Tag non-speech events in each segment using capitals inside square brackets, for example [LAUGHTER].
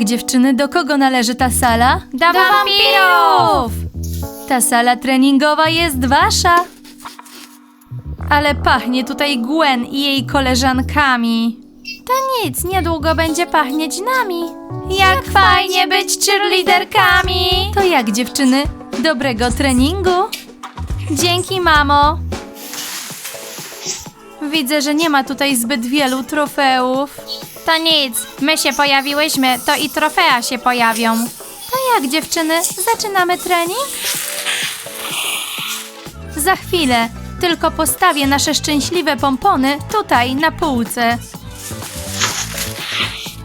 jak dziewczyny, do kogo należy ta sala? Do wampirów! Ta sala treningowa jest wasza. Ale pachnie tutaj Gwen i jej koleżankami. To nic, niedługo będzie pachnieć nami. Jak fajnie być cheerleaderkami! To jak dziewczyny? Dobrego treningu? Dzięki, mamo! Widzę, że nie ma tutaj zbyt wielu trofeów. To nic, my się pojawiłyśmy, to i trofea się pojawią. To jak dziewczyny? Zaczynamy trening? Za chwilę. Tylko postawię nasze szczęśliwe pompony tutaj na półce.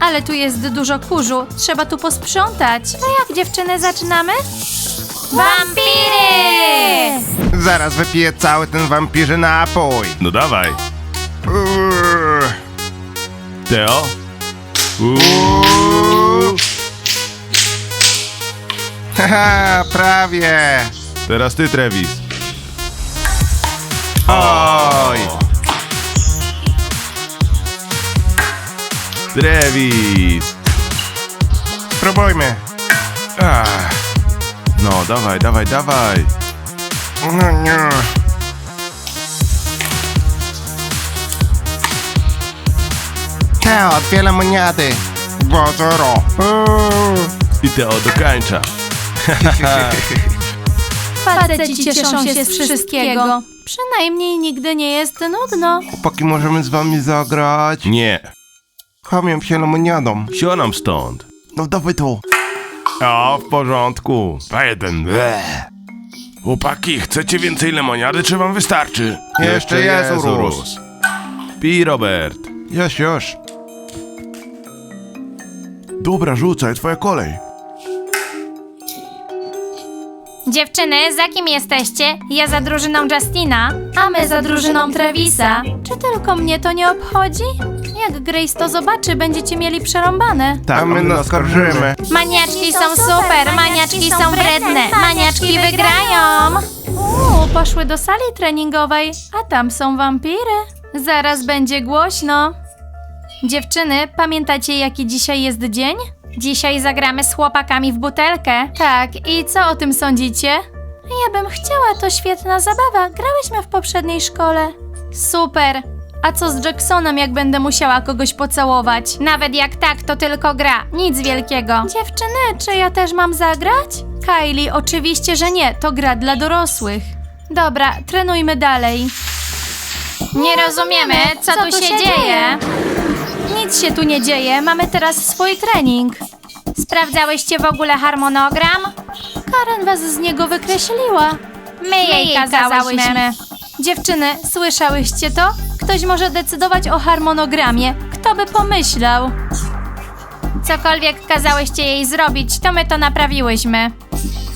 Ale tu jest dużo kurzu. Trzeba tu posprzątać. To jak dziewczyny zaczynamy? Wampiry! Zaraz wypiję cały ten wampirzy napój. No dawaj. Uuu. Teo? Uuu. Haha, [LAUGHS] prawie. Teraz ty, Travis. Oj. Travis. Spróbujmy. Ach. No, dawaj, dawaj, dawaj. No nie. Teo, dwie lemoniady. Dwa zero. Uuu. I Teo dokańcza. [LAUGHS] Faceci cieszą się z wszystkiego. Przynajmniej nigdy nie jest nudno. Chłopaki, możemy z wami zagrać? Nie. Chamiam się lemoniadą. Sionam stąd. No dawaj to. O, w porządku. A jeden. Chłopaki, chcecie więcej lemoniady, czy wam wystarczy? Jeszcze jest urósł. Pij, Robert. Już, już. Dobra, rzucaj, twoja kolej. Dziewczyny, za kim jesteście? Ja za drużyną Justina. A my za drużyną Travisa. Czy tylko mnie to nie obchodzi? Jak Grace to zobaczy, będziecie mieli przerąbane. Tak, my naskarżymy. Maniaczki są super, maniaczki są wredne, maniaczki wygrają. Uuu, poszły do sali treningowej, a tam są wampiry. Zaraz będzie głośno. Dziewczyny, pamiętacie jaki dzisiaj jest dzień? Dzisiaj zagramy z chłopakami w butelkę. Tak, i co o tym sądzicie? Ja bym chciała, to świetna zabawa. Grałyśmy w poprzedniej szkole. Super. A co z Jacksonem, jak będę musiała kogoś pocałować? Nawet jak tak, to tylko gra, nic wielkiego. Dziewczyny, czy ja też mam zagrać? Kylie, oczywiście, że nie, to gra dla dorosłych. Dobra, trenujmy dalej. Nie rozumiemy, co, tu się dzieje. Nic się tu nie dzieje, mamy teraz swój trening. Sprawdzałyście w ogóle harmonogram? Karen was z niego wykreśliła. My jej kazałyśmy. Dziewczyny, słyszałyście to? Ktoś może decydować o harmonogramie. Kto by pomyślał? Cokolwiek kazałyście jej zrobić, to my to naprawiłyśmy.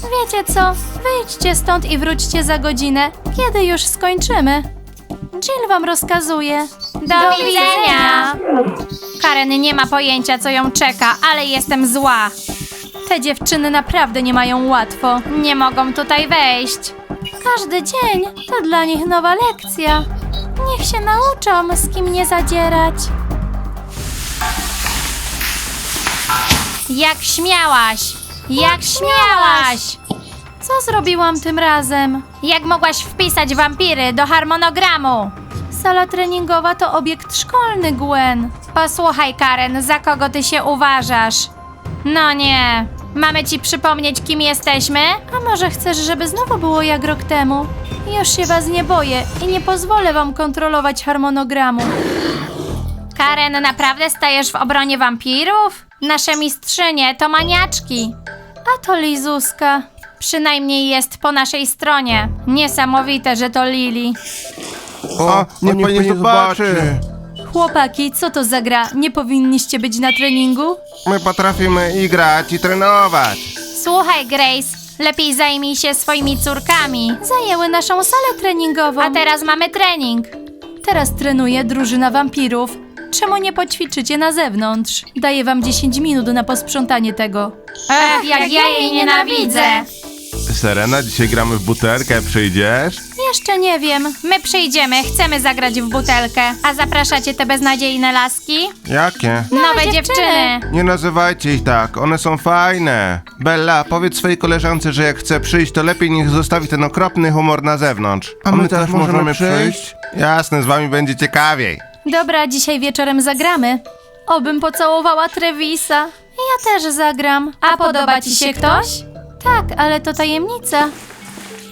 Wiecie co? Wyjdźcie stąd i wróćcie za godzinę, kiedy już skończymy. Jill wam rozkazuje. Do, widzenia! Karen nie ma pojęcia, co ją czeka, ale jestem zła. Te dziewczyny naprawdę nie mają łatwo. Nie mogą tutaj wejść. Każdy dzień to dla nich nowa lekcja. Niech się nauczą, z kim nie zadzierać. Jak śmiałaś! Jak śmiałaś! Co zrobiłam tym razem? Jak mogłaś wpisać wampiry do harmonogramu? Sala treningowa to obiekt szkolny, Gwen. Posłuchaj, Karen, za kogo ty się uważasz? No nie. Mamy ci przypomnieć, kim jesteśmy? A może chcesz, żeby znowu było jak rok temu? Już się was nie boję i nie pozwolę wam kontrolować harmonogramu. Karen, naprawdę stajesz w obronie wampirów? Nasze mistrzynie to maniaczki. A to Lizuska. Przynajmniej jest po naszej stronie. Niesamowite, że to Lili. O, niech niech pani pani zobaczy. Chłopaki, co to za gra? Nie powinniście być na treningu? My potrafimy i grać, i trenować. Słuchaj, Grace, lepiej zajmij się swoimi córkami. Zajęły naszą salę treningową. A teraz mamy trening. Teraz trenuje drużyna wampirów. Czemu nie poćwiczycie na zewnątrz? Daję wam 10 minut na posprzątanie tego. Ech, jak ja jej nienawidzę. Serena, dzisiaj gramy w butelkę, przyjdziesz? Jeszcze nie wiem. My przyjdziemy, chcemy zagrać w butelkę. A zapraszacie te beznadziejne laski? Jakie? Nowe, dziewczyny. dziewczyny. Nie nazywajcie ich tak, one są fajne. Bella, powiedz swojej koleżance, że jak chce przyjść, to lepiej niech zostawi ten okropny humor na zewnątrz. A my, też możemy przyjść? Jasne, z wami będzie ciekawiej. Dobra, dzisiaj wieczorem zagramy. Obym pocałowała Trevisa. Ja też zagram. A podoba ci się ktoś? Tak, ale to tajemnica.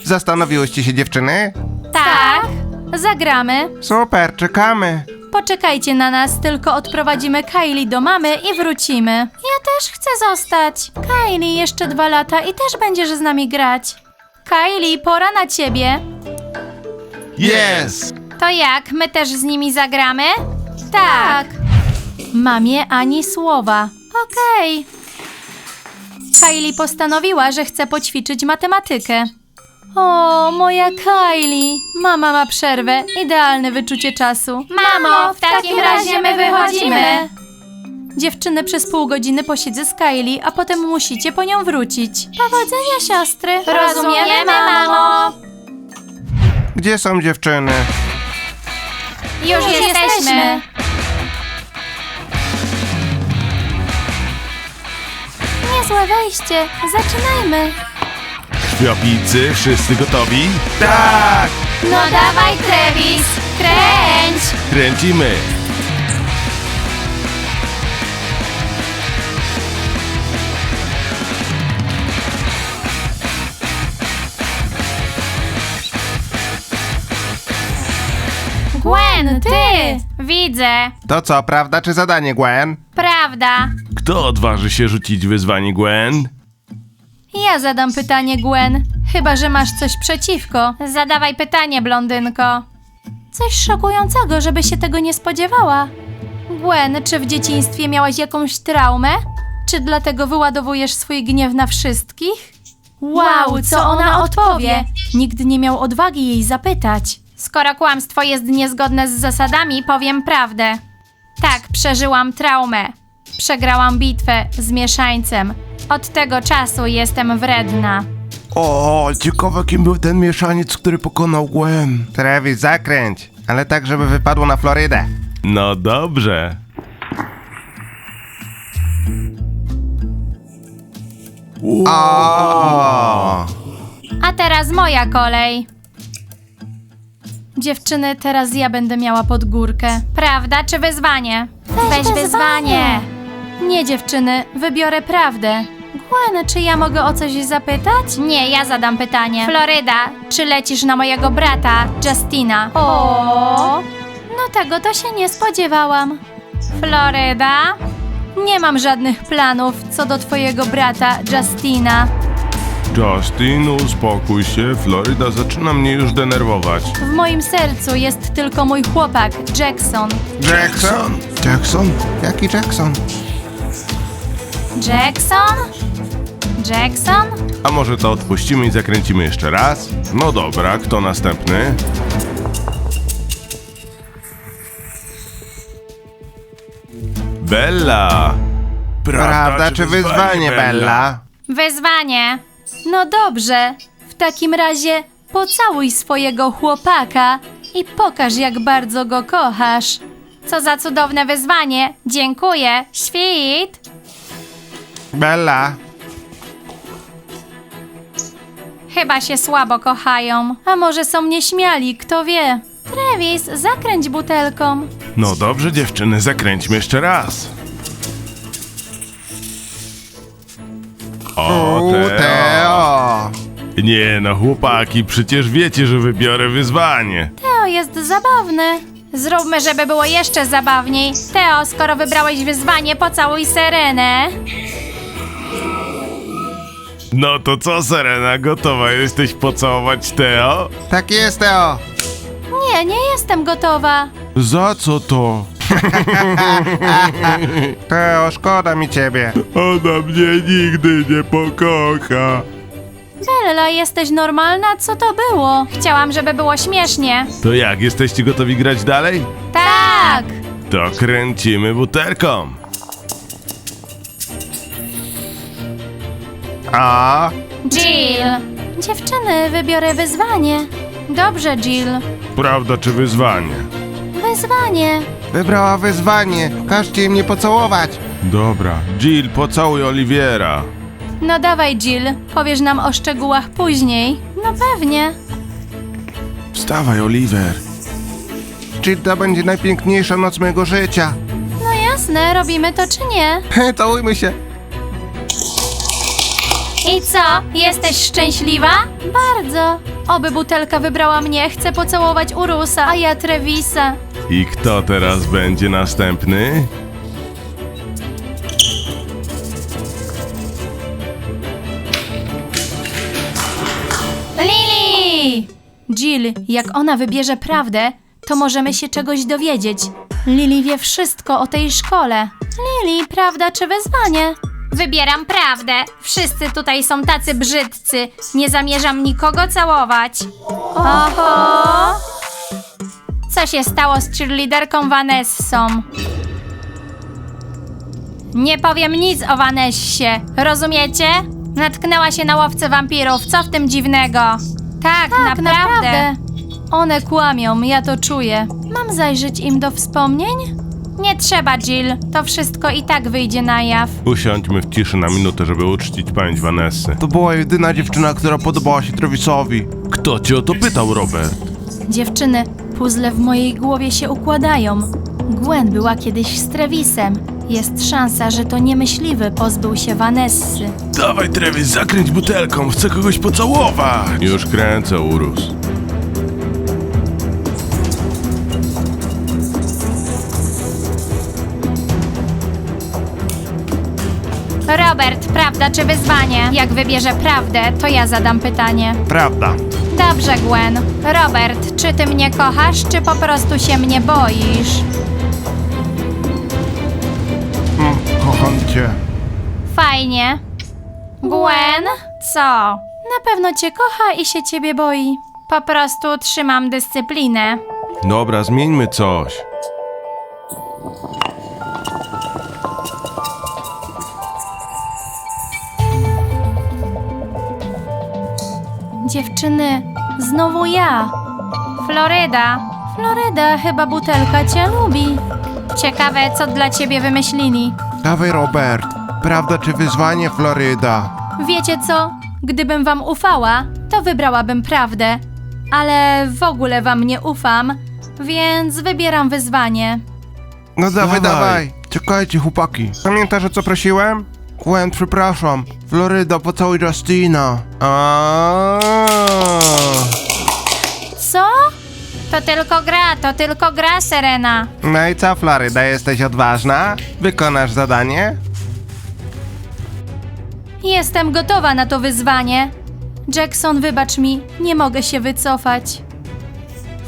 Zastanowiłyście się dziewczyny? Tak. Zagramy. Super, czekamy. Poczekajcie na nas, tylko odprowadzimy Kylie do mamy i wrócimy. Ja też chcę zostać. Kylie, jeszcze dwa lata i też będziesz z nami grać. Kylie, pora na ciebie. Yes! To jak, my też z nimi zagramy? Tak. Mamie ani słowa. Okej. Kylie postanowiła, że chce poćwiczyć matematykę. O, moja Kylie. Mama ma przerwę. Idealne wyczucie czasu. Mamo, w takim razie my wychodzimy. Dziewczyny przez pół godziny posiedzę z Kylie, a potem musicie po nią wrócić. Powodzenia, siostry. Rozumiemy, mamo. Gdzie są dziewczyny? Już jesteśmy. Niezłe wejście. Zaczynajmy. Krwiopijcy, wszyscy gotowi? Tak! No dawaj, Travis, kręć. Kręcimy! Gwen, ty. Widzę. To co, prawda czy zadanie, Gwen? Prawda. Kto odważy się rzucić wyzwanie Gwen? Ja zadam pytanie, Gwen. Chyba, że masz coś przeciwko. Zadawaj pytanie, blondynko. Coś szokującego, żeby się tego nie spodziewała. Gwen, czy w dzieciństwie miałaś jakąś traumę? Czy dlatego wyładowujesz swój gniew na wszystkich? Wow, co ona odpowie? Nikt nie miał odwagi jej zapytać. Skoro kłamstwo jest niezgodne z zasadami, powiem prawdę. Tak, przeżyłam traumę. Przegrałam bitwę z mieszańcem. Od tego czasu jestem wredna. O, ciekawe kim był ten mieszaniec, który pokonał Gwen. Travis, zakręć. Ale tak, żeby wypadło na Florydę. No dobrze. O! A teraz moja kolej. Dziewczyny, teraz ja będę miała pod górkę. Prawda czy wyzwanie? Weź wyzwanie. Nie, dziewczyny, wybiorę prawdę. Gwen, czy ja mogę o coś zapytać? Nie, ja zadam pytanie. Floryda, czy lecisz na mojego brata, Justina? O, no tego to się nie spodziewałam. Floryda? Nie mam żadnych planów co do twojego brata, Justina. Justin, uspokój się, Floryda zaczyna mnie już denerwować. W moim sercu jest tylko mój chłopak, Jackson. Jackson? Jackson? Jaki Jackson? Jackson? Jackson? A może to odpuścimy i zakręcimy jeszcze raz? No dobra, kto następny? Bella! Prawda czy wyzwanie, Bella? Wyzwanie. No dobrze, w takim razie pocałuj swojego chłopaka i pokaż, jak bardzo go kochasz. Co za cudowne wyzwanie. Dziękuję. Świt. Bella, Chyba się słabo kochają. A może są nieśmiali, kto wie? Travis, zakręć butelką. No dobrze, dziewczyny, zakręćmy jeszcze raz. O. Teo. Nie no, chłopaki, przecież wiecie, że wybiorę wyzwanie. Teo jest zabawny. Zróbmy, żeby było jeszcze zabawniej. Teo, skoro wybrałeś wyzwanie, pocałuj Serenę. No to co, Serena, gotowa jesteś pocałować Teo? Tak jest, Teo. Nie, nie jestem gotowa. Za co to? [LAUGHS] Teo, szkoda mi ciebie. Ona mnie nigdy nie pokocha. Bella, jesteś normalna? Co to było? Chciałam, żeby było śmiesznie. To jak, jesteście gotowi grać dalej? Tak. To kręcimy butelką. O, Jill. Dziewczyny, wybiorę wyzwanie. Dobrze, Jill. Prawda czy wyzwanie? Wyzwanie. Wybrała wyzwanie. Każcie mnie pocałować. Dobra. Jill, pocałuj Oliwiera. No dawaj, Jill, powiesz nam o szczegółach później. No pewnie. Wstawaj, Oliver. Czy to będzie najpiękniejsza noc mojego życia? No jasne, robimy to czy nie? [LAUGHS] Całujmy się. I co? Jesteś szczęśliwa? Bardzo. Oby butelka wybrała mnie, chcę pocałować Urusa, a ja Trevisa. I kto teraz będzie następny? Lili! Jill, jak ona wybierze prawdę, to możemy się czegoś dowiedzieć. Lily wie wszystko o tej szkole. Lily, prawda czy wyzwanie? Wybieram prawdę. Wszyscy tutaj są tacy brzydcy. Nie zamierzam nikogo całować. Oho! Co się stało z cheerleaderką Vanessą? Nie powiem nic o Vanessie, rozumiecie? Natknęła się na łowcę wampirów, co w tym dziwnego? Tak, Tak, naprawdę. naprawdę. One kłamią, ja to czuję. Mam zajrzeć im do wspomnień? Nie trzeba, Jill, to wszystko i tak wyjdzie na jaw. Usiądźmy w ciszy na minutę, żeby uczcić pamięć Vanessy. To była jedyna dziewczyna, która podobała się Trevisowi. Kto cię o to pytał, Robert? Dziewczyny, puzzle w mojej głowie się układają. Gwen była kiedyś z Trevisem. Jest szansa, że to niemyśliwy pozbył się Vanessy. Dawaj, Travis, zakręć butelką, chcę kogoś pocałować. Już kręcę, Urus. Robert, prawda czy wyzwanie? Jak wybierze prawdę, to ja zadam pytanie. Prawda. Dobrze, Gwen. Robert, czy ty mnie kochasz, czy po prostu się mnie boisz? Mm, kocham cię. Fajnie. Gwen? Co? Na pewno cię kocha i się ciebie boi. Po prostu trzymam dyscyplinę. Dobra, zmieńmy coś. Dziewczyny, znowu ja. Floryda. Floryda, chyba butelka cię lubi. Ciekawe, co dla ciebie wymyślili. Dawaj, Robert. Prawda czy wyzwanie, Floryda? Wiecie co? Gdybym wam ufała, to wybrałabym prawdę. Ale w ogóle wam nie ufam, więc wybieram wyzwanie. No dawaj, Dawaj. dawaj. Czekajcie, chłopaki. Pamiętasz, o co prosiłem? Gwen, przepraszam. Floryda, pocałuj Justina. A. Co? To tylko gra, to tylko gra, Serena. No i co, Floryda, jesteś odważna? Wykonasz zadanie? Jestem gotowa na to wyzwanie. Jackson, wybacz mi, nie mogę się wycofać.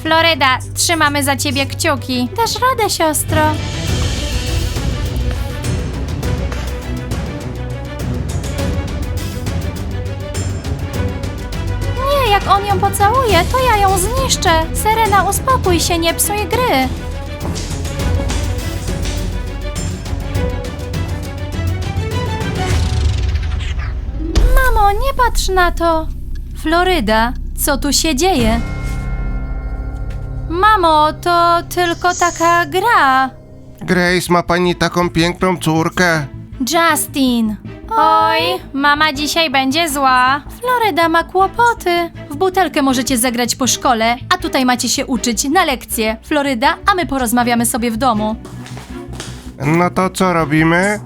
Floryda, trzymamy za ciebie kciuki. Dasz radę, siostro. On ją pocałuje, to ja ją zniszczę. Serena, uspokój się, nie psuj gry. Mamo, nie patrz na to. Floryda, co tu się dzieje? Mamo, to tylko taka gra. Grace, ma pani taką piękną córkę. Justin. Oj, mama dzisiaj będzie zła. Floryda ma kłopoty. W butelkę możecie zagrać po szkole, a tutaj macie się uczyć na lekcje. Floryda, a my porozmawiamy sobie w domu. No to co robimy?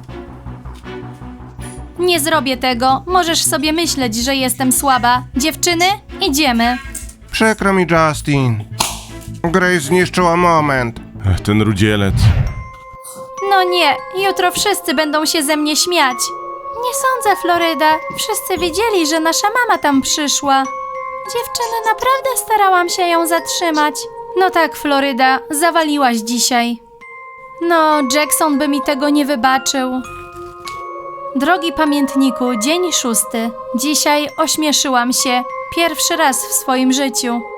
Nie zrobię tego. Możesz sobie myśleć, że jestem słaba. Dziewczyny, idziemy. Przykro mi, Justin. Grace zniszczyła moment. Ech, ten rudzielec. No nie, jutro wszyscy będą się ze mnie śmiać. Nie sądzę, Floryda. Wszyscy wiedzieli, że nasza mama tam przyszła. Dziewczyny, naprawdę starałam się ją zatrzymać. No tak, Floryda, zawaliłaś dzisiaj. No, Jackson by mi tego nie wybaczył. Drogi pamiętniku, dzień szósty. Dzisiaj ośmieszyłam się. Pierwszy raz w swoim życiu.